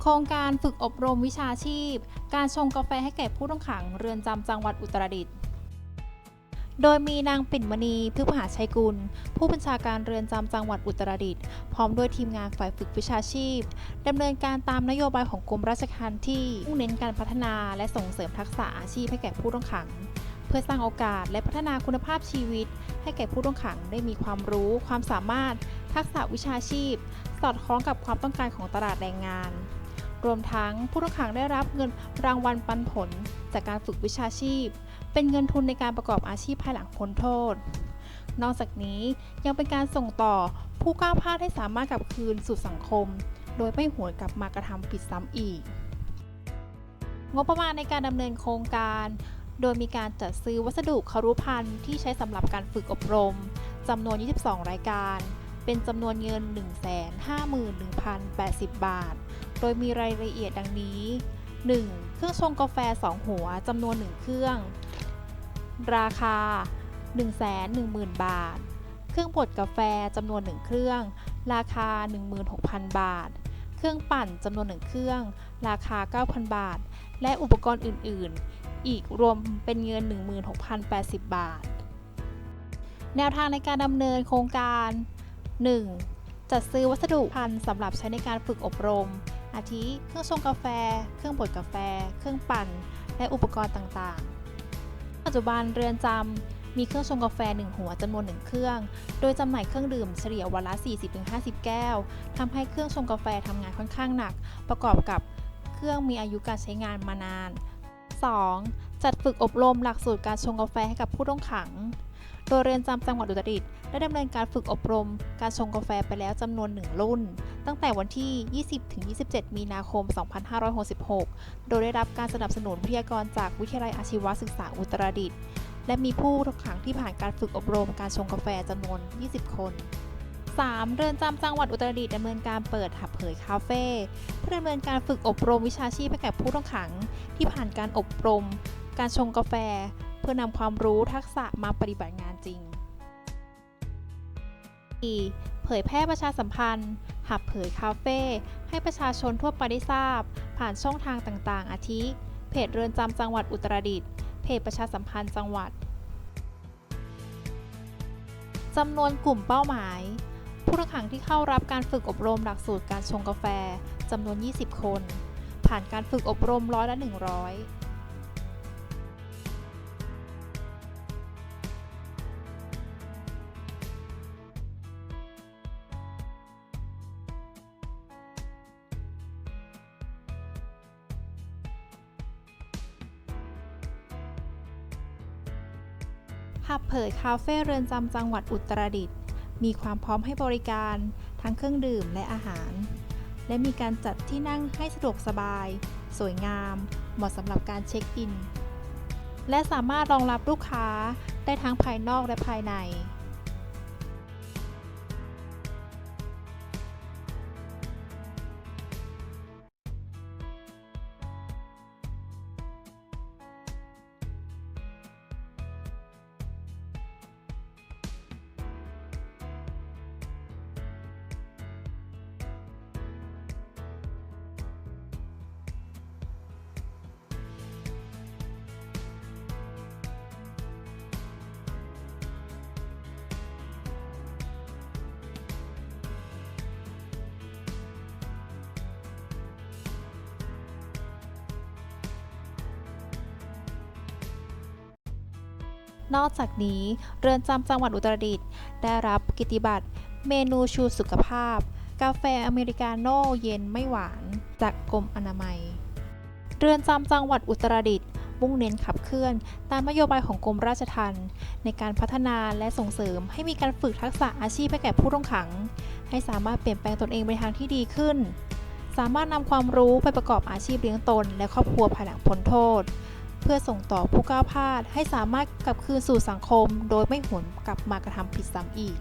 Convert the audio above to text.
โครงการฝึกอบรมวิชาชีพ การชงกาแฟให้แก่ผู้ต้องขังเรือนจำจังหวัดอุตรดิตถ์ โดยมีนางปิ่นมณีพฤกหาชัยกุล ผู้บัญชาการเรือนจำจังหวัดอุตรดิตถ์พร้อมด้วยทีมงานฝ่ายฝึกวิชาชีพดำเนินการตามนโยบายของกรมราชทัณฑ์ที่มุ่งเน้นการพัฒนาและส่งเสริมทักษะอาชีพให้แก่ผู้ต้องขัง เพื่อสร้างโอกาสและพัฒนาคุณภาพชีวิต ให้แก่ผู้ต้องขังได้มีความรู้ ความสามารถ ทักษะวิชาชีพ สอดคล้องกับความต้องการของตลาดแรงงาน รวมทั้งผู้ต้องขังได้รับเงินรางวัลปันผล จากการฝึกวิชาชีพ เป็นเงินทุนในการประกอบอาชีพภายหลังพ้นโทษ นอกจากนี้ยังเป็นการส่งต่อผู้ก้าวพลาดให้สามารถกลับคืนสู่สังคม โดยไม่หวนกลับมากระทำผิดซ้ำอีก งบประมาณในการดำเนินโครงการ โดยมีการจัดซื้อวัสดุคารุภัณฑ์ที่ใช้สำหรับการฝึกอบรมจำนวน 22 รายการ เป็นจำนวนเงิน 151,080 บาท โดยมีรายละเอียดดังนี้ 1. เครื่องชงกาแฟ 2 หัวจำนวน 1 เครื่อง ราคา 110,000 บาท เครื่องบดกาแฟจำนวน 1 เครื่อง ราคา 16,000 บาท เครื่องปั่นจำนวน 1 เครื่อง ราคา 9,000 บาท และอุปกรณ์อื่น ๆ อีกรวมเป็นเงิน 16,080 บาท แนวทางในการดำเนินโครงการ 1. จัดซื้อวัสดุพันธ์สำหรับใช้ในการฝึกอบรม อาทิ เครื่องชงกาแฟ เครื่องบดกาแฟ เครื่องปั่น และอุปกรณ์ต่างๆ ปัจจุบันเรือนจำมีเครื่องชงกาแฟ 1 หัวจำนวน 1 เครื่อง โดยจำหน่ายเครื่องดื่มเฉลี่ยวันละ 40-50 แก้วทำให้เครื่องชงกาแฟทำงานค่อนข้างหนัก ประกอบกับเครื่องมีอายุการใช้งานมานาน 2. จัดฝึกอบรมหลักสูตรการชงกาแฟให้กับผู้ต้องขัง โดยเรือนจำจังหวัดอุตรดิตถ์ได้ดำเนินการฝึกอบรม การชงกาแฟไปแล้วจำนวน 1 รุ่น ตั้งแต่วันที่ 20-27 มีนาคม 2566 โดยได้รับการสนับสนุนวิทยากรจากวิทยาลัยอาชีวศึกษาอุตรดิตถ์และมีผู้ต้องขังที่ผ่านการฝึกอบรมการชงกาแฟจำนวน 20 คน 3. เรือนจำจังหวัดอุตรดิตถ์ดำเนินการเปิดหับเผยคาเฟ่เพื่อดำเนินการฝึกอบรมวิชาชีพให้แก่ผู้ต้องขัง ที่ผ่านการอบรม การชงกาแฟ เพื่อนำความรู้ทักษะมาปฏิบัติงานจริง 4. เผยแพร่ประชาสัมพันธ์ หับเผยคาเฟ่ให้ประชาชนทั่วไปได้ทราบ ผ่านช่องทางต่างๆ อาทิ เพจเรือนจำจังหวัดอุตรดิตถ์เพจประชาสัมพันธ์จังหวัดจำนวนกลุ่มเป้าหมาย ผู้ต้องขังที่เข้ารับการฝึกอบรมหลักสูตรการชงกาแฟจำนวน 20 คน ผ่านการฝึกอบรมร้อยละ 100 หับเผยคาเฟ่เรือนจำจังหวัดอุตรดิตถ์มีความพร้อมให้บริการ ทั้งเครื่องดื่มและอาหาร และมีการจัดที่นั่งให้สะดวกสบาย สวยงาม เหมาะสำหรับการเช็คอิน และสามารถรองรับลูกค้าได้ทั้งภายนอกและภายใน นอกจากนี้เรือนจำจังหวัดอุตรดิตถ์ได้รับกิติบัตร เมนูชูสุขภาพ กาแฟอเมริกาโน่เย็นไม่หวาน จากกรมอนามัย เรือนจำจังหวัดอุตรดิตถ์มุ่งเน้นขับเคลื่อน ตามนโยบายของกรมราชทัณฑ์ในการพัฒนาและส่งเสริมให้มีการฝึกทักษะอาชีพให้แก่ผู้ต้องขัง ให้สามารถเปลี่ยนแปลงตนเองไปทางที่ดีขึ้น สามารถนำความรู้ไปประกอบอาชีพเลี้ยงตน และครอบครัวภายหลังพ้นโทษ พื่อส่งต่อผู้ก้าวพลาดให้สามารถกลับคืนสู่สังคม โดยไม่หวนกลับมากระทำผิดซ้ำอีก